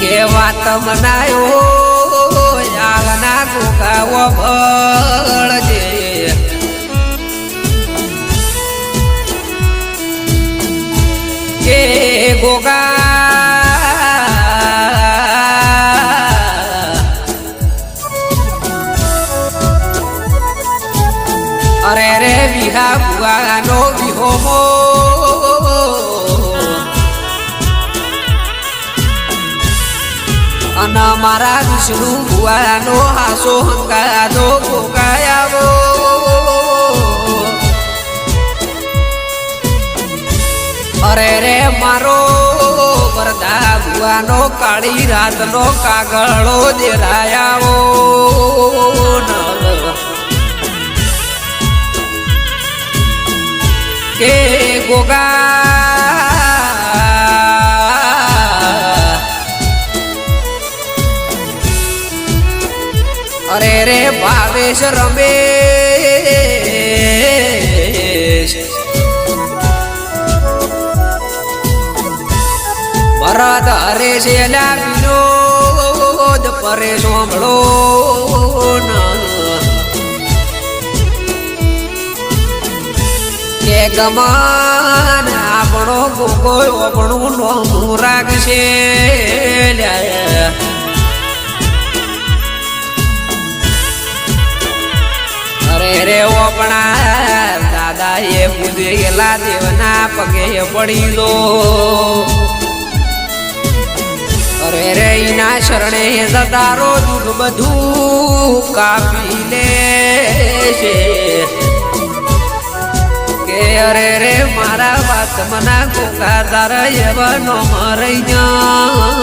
કે વાત મનાયો આવના ગોગાવો ભળજે. કે ગોગા અરે રે વિહા બુવાનો વિહોમો. અને મારા વિષ્ણુ ભુવાનો હાસો હંકારો ગોગાયાવો અરે રે મારો વરદા ભુવાનો, કાળી રાતનો કાગળો દેરાયાવો. કે ગોગા રે ભાવેશ રમે ભરત હરે છે વિનોદ, પરે સાંભળો કે ગમાન આપણો ગોગો આપણું નામ રાખશે લ્યા. રે ઓપણા દાદા એ પૂજે ગયેલા દેવના પગે પડી લો અરે રે ઈના શરણે સદારો દુઃખ બધું કાપી લે છે કે અરે રે મારા વાત મના ગોગા તારા એવાનો મરૈયા